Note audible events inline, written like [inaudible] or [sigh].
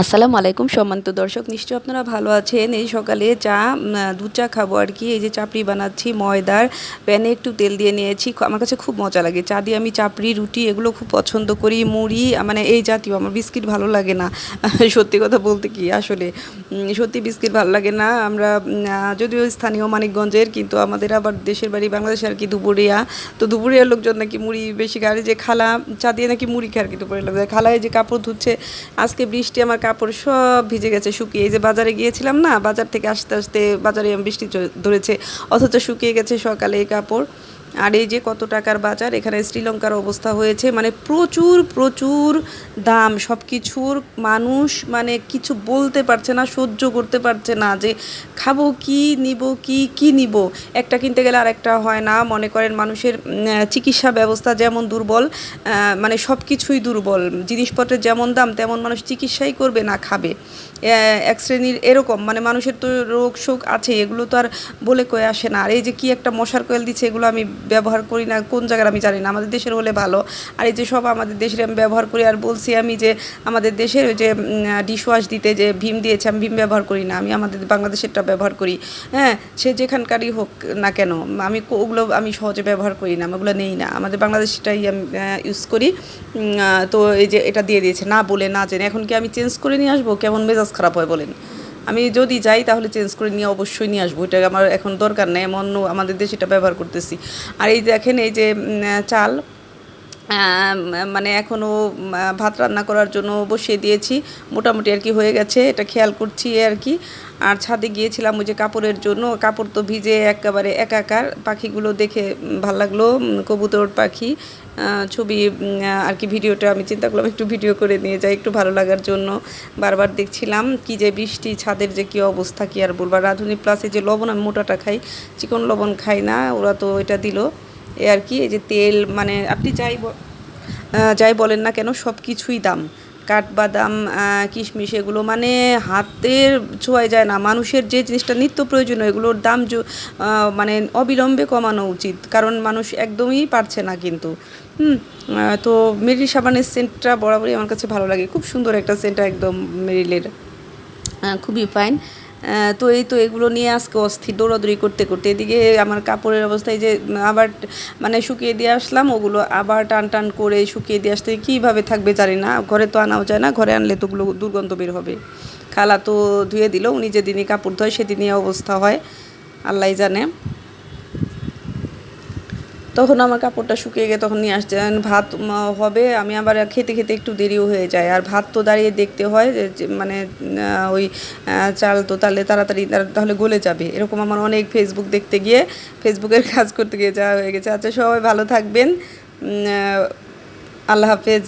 আসসালামু আলাইকুম সম্মানিত দর্শক, নিশ্চয়ই আপনারা ভালো আছেন। এই সকালে চা দুধ চা খাব আর কি। এই যে চাপড়ি বানাচ্ছি, ময়দার, প্যানে একটু তেল দিয়ে নিয়েছি। আমার কাছে খুব মজা লাগে। চা দিয়ে আমি চাপড়ি, রুটি এগুলো খুব পছন্দ করি। মুড়ি মানে এই জাতীয়, আমার বিস্কিট ভালো লাগে না। [laughs] সত্যি কথা বলতে কি, আসলে সত্যি বিস্কিট ভালো লাগে না। আমরা যদিও স্থানীয় মানিকগঞ্জের, কিন্তু আমাদের আবার দেশের বাড়ি বাংলাদেশে আর কি দুপুরিয়া। তো দুপুরিয়ার লোকজন নাকি মুড়ি বেশি খায়। যে খালা, চা দিয়ে নাকি মুড়ি খায় আর কি দুপুরের লোক খালায় যে কাপড় ধুচ্ছে, আজকে বৃষ্টি, আমার কাপড় সব ভিজে গেছে শুকিয়ে। এই যে বাজারে গিয়েছিলাম না, বাজার থেকে আসতে আসতে বাজারে বৃষ্টি ধরেছে, অথচ শুকিয়ে গেছে সকালে এই কাপড়। আর এই যে কত টাকার বাজার, এখানে শ্রীলঙ্কার অবস্থা হয়েছে মানে প্রচুর প্রচুর দাম সব কিছুর মানুষ মানে কিছু বলতে পারছে না, সহ্য করতে পারছে না যে খাব কি, নিব কি কি নিব? একটা কিনতে গেলে আর একটা হয় না, মনে করেন মানুষের চিকিৎসা ব্যবস্থা যেমন দুর্বল মানে সব কিছুই দুর্বল, জিনিসপত্রের যেমন দাম, তেমন মানুষ চিকিৎসাই করবে না, খাবে। এক শ্রেণির এরকম মানে মানুষের তো রোগ শোক আছে এগুলো তো আর বলে কয়ে আসে না। আর এই যে কি একটা মশার কোয়েল দিচ্ছে, এগুলো আমি ব্যবহার করি না, কোন জায়গার আমি জানি না, আমাদের দেশের হলে ভালো। আর এই যে সব আমাদের দেশের আমি ব্যবহার করি, আর বলছি আমি যে আমাদের দেশের ওই যে ডিশওয়াশ দিতে যে ভীম দিয়েছে, আমি ভীম ব্যবহার করি না, আমি আমাদের বাংলাদেশেরটা ব্যবহার করি। হ্যাঁ সে যেখানকারই হোক না কেন, আমি ওগুলো আমি সহজে ব্যবহার করি না ওগুলো নেই না। আমাদের বাংলাদেশটাই আমি ইউজ করি। তো এই যে এটা দিয়ে দিয়েছে, না বলে না জেনে। এখন কি আমি চেঞ্জ করে নিয়ে আসব? কেমন মেজাজ খারাপ হয় বলেন? আমি যদি যাই তাহলে চেঞ্জ করে নিয়ে অবশ্যই নিয়ে আসব। এটা আমার এখন দরকার নেই এমন আমাদের দেশে এটা ব্যবহার করতেছি। আর এই দেখেন এই যে চাল মানে এখনও ভাত রান্না করার জন্য বসিয়ে দিয়েছি। মোটামুটি আর কি হয়ে গেছে, এটা খেয়াল করছি আর কি। আর ছাদে গিয়েছিলাম ওই যে কাপড়ের জন্য, কাপড় তো ভিজে একেবারে একাকার, পাখিগুলো দেখে ভালো লাগল কবুতর, পাখি ছবি আর কি ভিডিওটা আমি চিন্তা করলাম একটু ভিডিও করে নিয়ে যাই, একটু ভালো লাগার জন্য। বারবার দেখছিলাম, কি যে বৃষ্টি, ছাদের যে কী অবস্থা, কি আর বলব। আর রাঁধুনি প্লাসে যে লবণ, আমি মোটাটা খাই, চিকন লবণ খাই না, ওরা তো এটা দিল। এ আর কি, এই যে তেল মানে আপনি যাই যাই বলেন না কেন, সব কিছুই দাম। কাঠবাদাম কিশমিশ এগুলো মানে হাতের ছোঁয়াই যায় না। মানুষের যে জিনিসটা নিত্য প্রয়োজনীয়, এগুলোর দাম মানে অবিলম্বে কমানো উচিত। কারণ মানুষ একদমই পারছে না কিন্তু। হুম তো মেরি সাবানের সেন্টটা বরাবরই আমার কাছে ভালো লাগে। খুব সুন্দর একটা সেন্ট একদম মেরিলের। খুবই ফাইন তো এই তো এগুলো নিয়ে আজকে অস্থির দৌড়াদৌড়ি করতে করতে এদিকে আমার কাপড়ের অবস্থায় যে আবার মানে শুকিয়ে দিয়ে আসলাম, ওগুলো আবার টান টান করে শুকিয়ে দিয়ে আসতে কীভাবে থাকবে জানি না। ঘরে তো আনাও যায় না, ঘরে আনলে তো ওগুলো দুর্গন্ধ বের হবে। খালা তো ধুয়ে দিল, উনি যেদিনই কাপড় ধোয় সেদিনই অবস্থা হয় আল্লাহ জানে। তখন আমার কাপড়টা শুকিয়ে গিয়ে তখন নিয়ে আসছে। ভাত হবে, আমি আবার খেতে খেতে একটু দেরিও হয়ে যায়। আর ভাত তো দাঁড়িয়ে দেখতে হয় মানে ওই চাল তো তাহলে তাড়াতাড়ি তাহলে গলে যাবে। এরকম আমার অনেক ফেসবুক দেখতে গিয়ে ফেসবুকের কাজ করতে গিয়ে যাওয়া হয়ে গেছে। আচ্ছা সবাই ভালো থাকবেন। আল্লাহ হাফেজ।